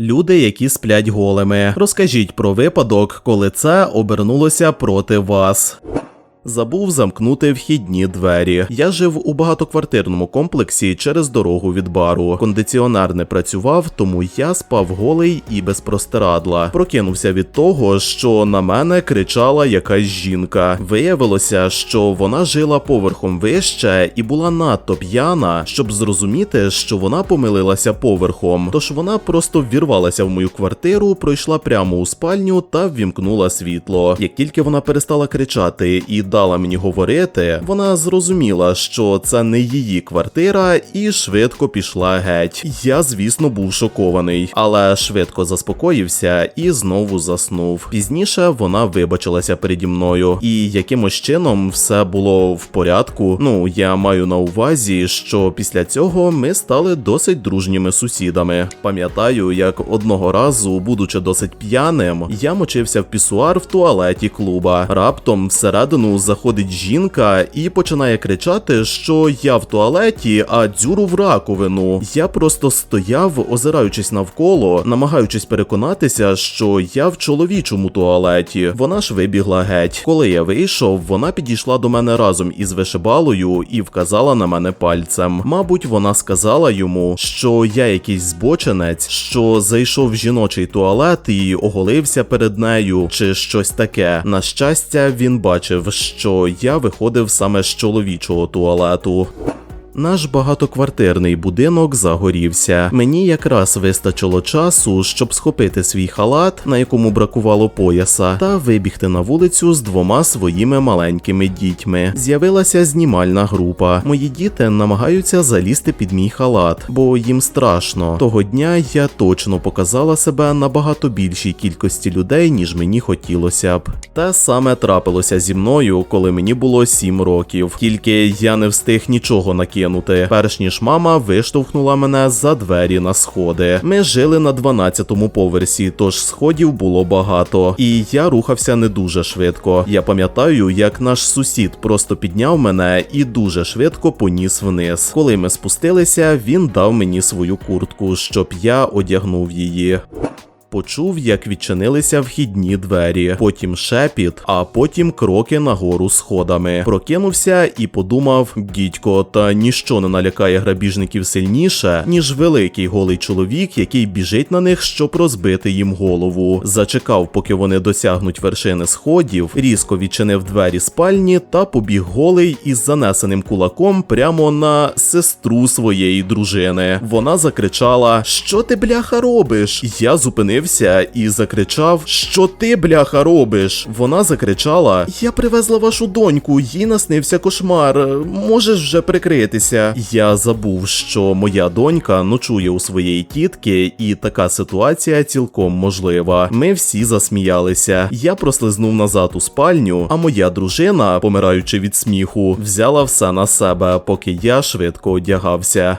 Люди, які сплять голими. Розкажіть про випадок, коли це обернулося проти вас. Забув замкнути вхідні двері. Я жив у багатоквартирному комплексі через дорогу від бару. Кондиціонер не працював, тому я спав голий і без простирадла. Прокинувся від того, що на мене кричала якась жінка. Виявилося, що вона жила поверхом вище і була надто п'яна, щоб зрозуміти, що вона помилилася поверхом. Тож вона просто ввірвалася в мою квартиру, пройшла прямо у спальню та ввімкнула світло. Як тільки вона перестала кричати і дала мені говорити, вона зрозуміла, що це не її квартира, і швидко пішла геть. Я, звісно, був шокований, але швидко заспокоївся і знову заснув. Пізніше вона вибачилася переді мною, і якимось чином все було в порядку. Ну, я маю на увазі, що після цього ми стали досить дружніми сусідами. Пам'ятаю, як одного разу, будучи досить п'яним, я мочився в пісуар в туалеті клуба. Раптом всередину заходить жінка і починає кричати, що я в туалеті, а дзюру в раковину. Я просто стояв, озираючись навколо, намагаючись переконатися, що я в чоловічому туалеті. Вона ж вибігла геть. Коли я вийшов, вона підійшла до мене разом із вишибалою і вказала на мене пальцем. Мабуть, вона сказала йому, що я якийсь збоченець, що зайшов в жіночий туалет і оголився перед нею, чи щось таке. На щастя, він бачив, що я виходив саме з чоловічого туалету. Наш багатоквартирний будинок загорівся. Мені якраз вистачило часу, щоб схопити свій халат, на якому бракувало пояса, та вибігти на вулицю з двома своїми маленькими дітьми. З'явилася знімальна група. Мої діти намагаються залізти під мій халат, бо їм страшно. Того дня я точно показала себе набагато більшій кількості людей, ніж мені хотілося б. Те саме трапилося зі мною, коли мені було 7 років. Тільки я не встиг нічого накинути, перш ніж мама виштовхнула мене за двері на сходи. Ми жили на 12-му поверсі, тож сходів було багато, і я рухався не дуже швидко. Я пам'ятаю, як наш сусід просто підняв мене і дуже швидко поніс вниз. Коли ми спустилися, він дав мені свою куртку, щоб я одягнув її. Почув, як відчинилися вхідні двері, потім шепіт, а потім кроки нагору сходами. Прокинувся і подумав: дідько, та ніщо не налякає грабіжників сильніше, ніж великий голий чоловік, який біжить на них, щоб розбити їм голову. Зачекав, поки вони досягнуть вершини сходів, різко відчинив двері спальні та побіг голий із занесеним кулаком прямо на сестру своєї дружини. Вона закричала: Що ти, бляха, робиш? Я зупинився і закричав: Що ти, бляха, робиш? Вона закричала: Я привезла вашу доньку, їй наснився кошмар. Можеш вже прикритися. Я забув, що моя донька ночує у своєї тітки, і така ситуація цілком можлива. Ми всі засміялися. Я прослизнув назад у спальню, а моя дружина, помираючи від сміху, взяла все на себе, поки я швидко одягався.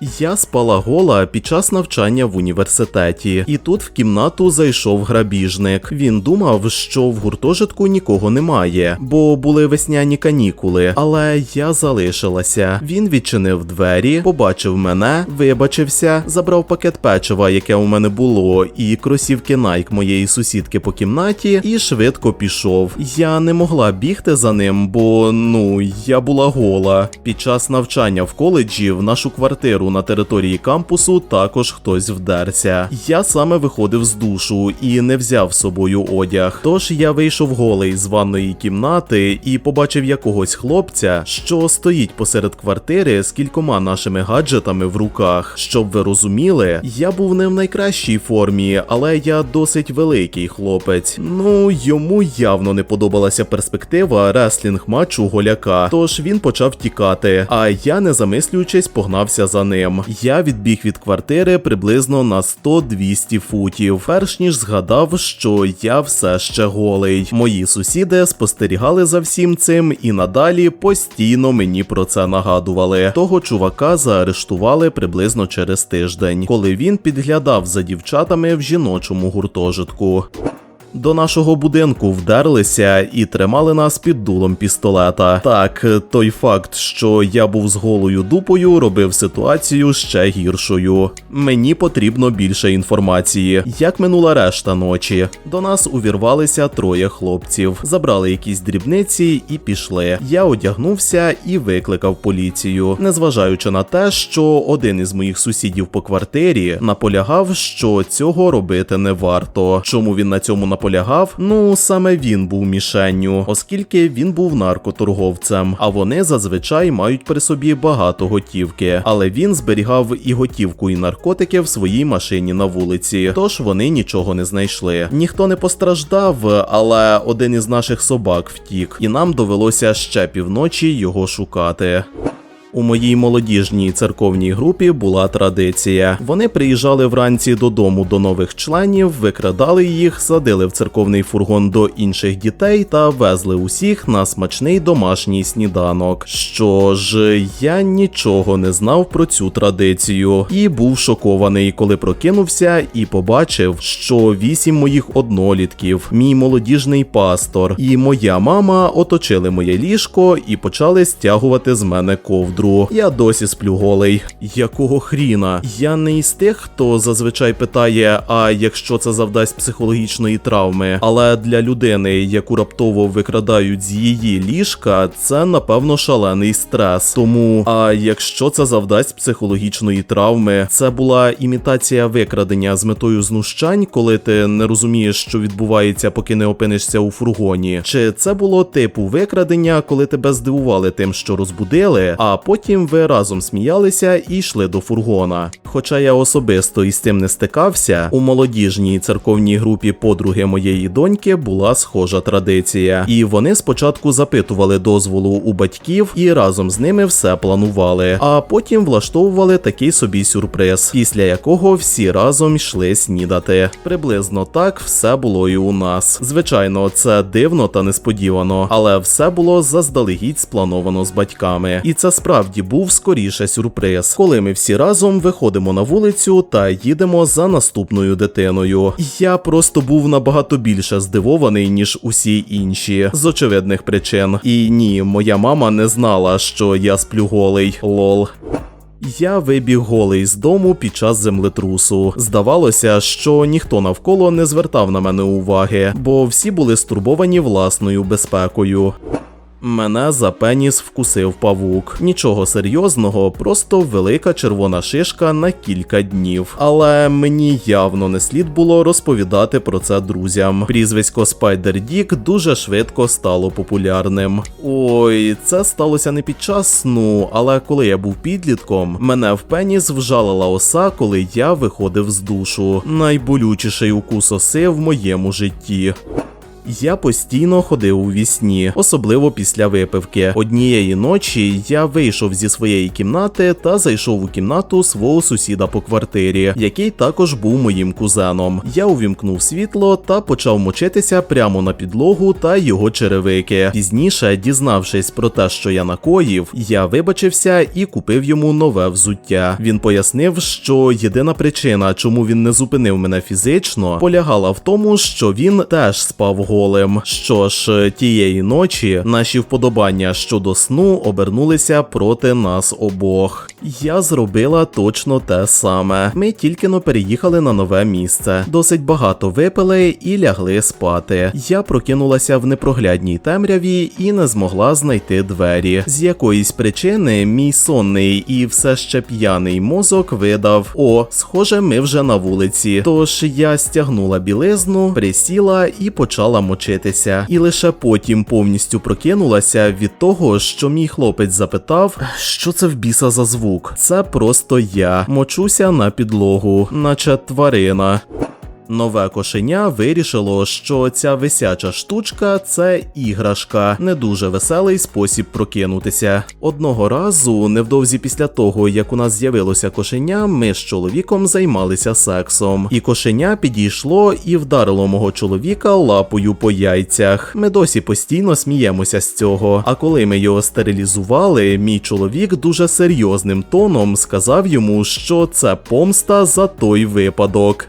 Я спала гола під час навчання в університеті, і тут в кімнату зайшов грабіжник. Він думав, що в гуртожитку нікого немає, бо були весняні канікули. Але я залишилася. Він відчинив двері, побачив мене, вибачився, забрав пакет печива, яке у мене було, і кросівки Nike моєї сусідки по кімнаті, і швидко пішов. Я не могла бігти за ним, бо ну я була гола. Під час навчання в коледжі в нашу квартиру на території кампусу також хтось вдерся. Я саме виходив з душу і не взяв з собою одяг. Тож я вийшов голий з ванної кімнати і побачив якогось хлопця, що стоїть посеред квартири з кількома нашими гаджетами в руках. Щоб ви розуміли, я був не в найкращій формі, але я досить великий хлопець. Ну йому явно не подобалася перспектива реслінг матчу голяка. Тож він почав тікати. А я, не замислюючись, погнався за ним. Я відбіг від квартири приблизно на 100-200 футів, перш ніж згадав, що я все ще голий. Мої сусіди спостерігали за всім цим і надалі постійно мені про це нагадували. Того чувака заарештували приблизно через тиждень, коли він підглядав за дівчатами в жіночому гуртожитку. До нашого будинку вдерлися і тримали нас під дулом пістолета. Так, той факт, що я був з голою дупою, робив ситуацію ще гіршою. Мені потрібно більше інформації. Як минула решта ночі? До нас увірвалися троє хлопців, забрали якісь дрібниці і пішли. Я одягнувся і викликав поліцію, незважаючи на те, що один із моїх сусідів по квартирі наполягав, що цього робити не варто. Чому він на цьому наполягав? Ну саме він був мішенню, оскільки він був наркоторговцем, а вони зазвичай мають при собі багато готівки. Але він зберігав і готівку, і наркотики в своїй машині на вулиці. Тож вони нічого не знайшли. Ніхто не постраждав, але один із наших собак втік, і нам довелося ще півночі його шукати. У моїй молодіжній церковній групі була традиція. Вони приїжджали вранці додому до нових членів, викрадали їх, садили в церковний фургон до інших дітей та везли усіх на смачний домашній сніданок. Що ж, я нічого не знав про цю традицію і був шокований, коли прокинувся і побачив, що вісім моїх однолітків, мій молодіжний пастор і моя мама оточили моє ліжко і почали стягувати з мене ковдру. Я досі сплю голий. Якого хріна? Я не із тих, хто зазвичай питає: а якщо це завдасть психологічної травми. Але для людини, яку раптово викрадають з її ліжка, це напевно шалений стрес. Тому, а якщо це завдасть психологічної травми, це була імітація викрадення з метою знущань, коли ти не розумієш, що відбувається, поки не опинишся у фургоні. Чи це було типу викрадення, коли тебе здивували тим, що розбудили, а потім ви разом сміялися і йшли до фургона. Хоча я особисто із цим не стикався, у молодіжній церковній групі подруги моєї доньки була схожа традиція, і вони спочатку запитували дозволу у батьків і разом з ними все планували, а потім влаштовували такий собі сюрприз, після якого всі разом йшли снідати. Приблизно так все було і у нас. Звичайно, це дивно та несподівано, але все було заздалегідь сплановано з батьками, і це справді був скоріше сюрприз, коли ми всі разом виходимо на вулицю та їдемо за наступною дитиною. Я просто був набагато більше здивований, ніж усі інші, з очевидних причин. І ні, моя мама не знала, що я сплю голий. Лол. Я вибіг голий з дому під час землетрусу. Здавалося, що ніхто навколо не звертав на мене уваги, бо всі були стурбовані власною безпекою. Мене за пеніс вкусив павук. Нічого серйозного, просто велика червона шишка на кілька днів. Але мені явно не слід було розповідати про це друзям. Прізвисько Спайдер Дік дуже швидко стало популярним. Ой, це сталося не під час сну, але коли я був підлітком, мене в пеніс вжалила оса, коли я виходив з душу. Найболючіший укус оси в моєму житті. Я постійно ходив у вісні, особливо після випивки. Однієї ночі я вийшов зі своєї кімнати та зайшов у кімнату свого сусіда по квартирі, який також був моїм кузеном. Я увімкнув світло та почав мочитися прямо на підлогу та його черевики. Пізніше, дізнавшись про те, що я накоїв, я вибачився і купив йому нове взуття. Він пояснив, що єдина причина, чому він не зупинив мене фізично, полягала в тому, що він теж спав голим. Що ж, тієї ночі наші вподобання щодо сну обернулися проти нас обох. Я зробила точно те саме. Ми тільки но переїхали на нове місце. Досить багато випили і лягли спати. Я прокинулася в непроглядній темряві і не змогла знайти двері. З якоїсь причини мій сонний і все ще п'яний мозок видав: О, схоже, ми вже на вулиці. Тож я стягнула білизну, присіла і почала мочитися. І лише потім повністю прокинулася від того, що мій хлопець запитав, що це в біса за звук. Це просто я мочуся на підлогу, наче тварина. Нове кошеня вирішило, що ця висяча штучка це іграшка, не дуже веселий спосіб прокинутися. Одного разу, невдовзі після того, як у нас з'явилося кошеня, ми з чоловіком займалися сексом. І кошеня підійшло і вдарило мого чоловіка лапою по яйцях. Ми досі постійно сміємося з цього. А коли ми його стерилізували, мій чоловік дуже серйозним тоном сказав йому, що це помста за той випадок.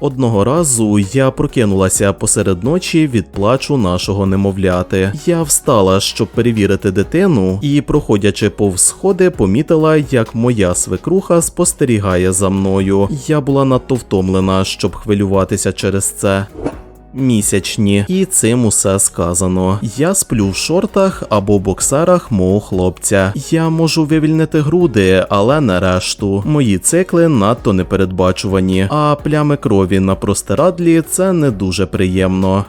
Одного разу я прокинулася посеред ночі від плачу нашого немовляти. Я встала, щоб перевірити дитину, і, проходячи повз сходи, помітила, як моя свекруха спостерігає за мною. Я була надто втомлена, щоб хвилюватися через це. Місячні, і цим усе сказано. Я сплю в шортах або боксерах мого хлопця. Я можу вивільнити груди, але не решту. Мої цикли надто непередбачувані, а плями крові на простирадлі це не дуже приємно.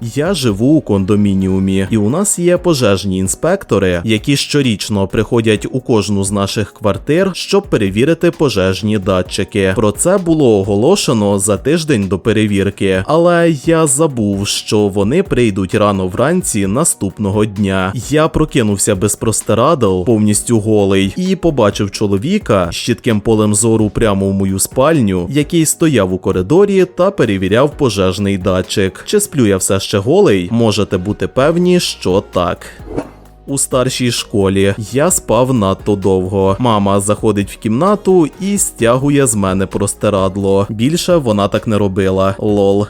Я живу у кондомініумі, і у нас є пожежні інспектори, які щорічно приходять у кожну з наших квартир, щоб перевірити пожежні датчики. Про це було оголошено за тиждень до перевірки, але я забув, що вони прийдуть рано вранці наступного дня. Я прокинувся без простирадл, повністю голий, і побачив чоловіка з чітким полем зору прямо в мою спальню, який стояв у коридорі та перевіряв пожежний датчик. Чи сплю я все ще голий? Можете бути певні, що так. У старшій школі я спав надто довго. Мама заходить в кімнату і стягує з мене простирадло. Більше вона так не робила. Лол.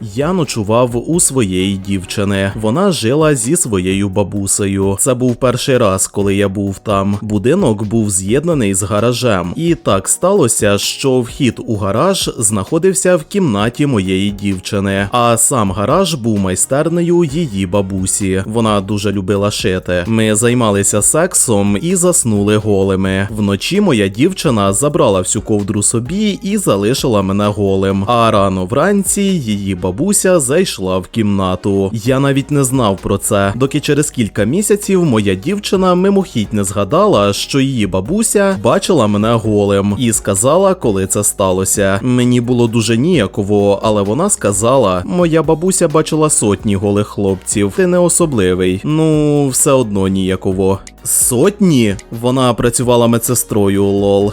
Я ночував у своєї дівчини. Вона жила зі своєю бабусею. Це був перший раз, коли я був там. Будинок був з'єднаний з гаражем, і так сталося, що вхід у гараж знаходився в кімнаті моєї дівчини. А сам гараж був майстернею її бабусі. Вона дуже любила шити. Ми займалися сексом і заснули голими. Вночі моя дівчина забрала всю ковдру собі і залишила мене голим. А рано вранці її бабуся зайшла в кімнату. Я навіть не знав про це, доки через кілька місяців моя дівчина мимохідь не згадала, що її бабуся бачила мене голим і сказала, коли це сталося. Мені було дуже ніяково, але вона сказала: моя бабуся бачила сотні голих хлопців. Ти не особливий. Ну, все одно ніяково. Сотні? Вона працювала медсестрою, лол.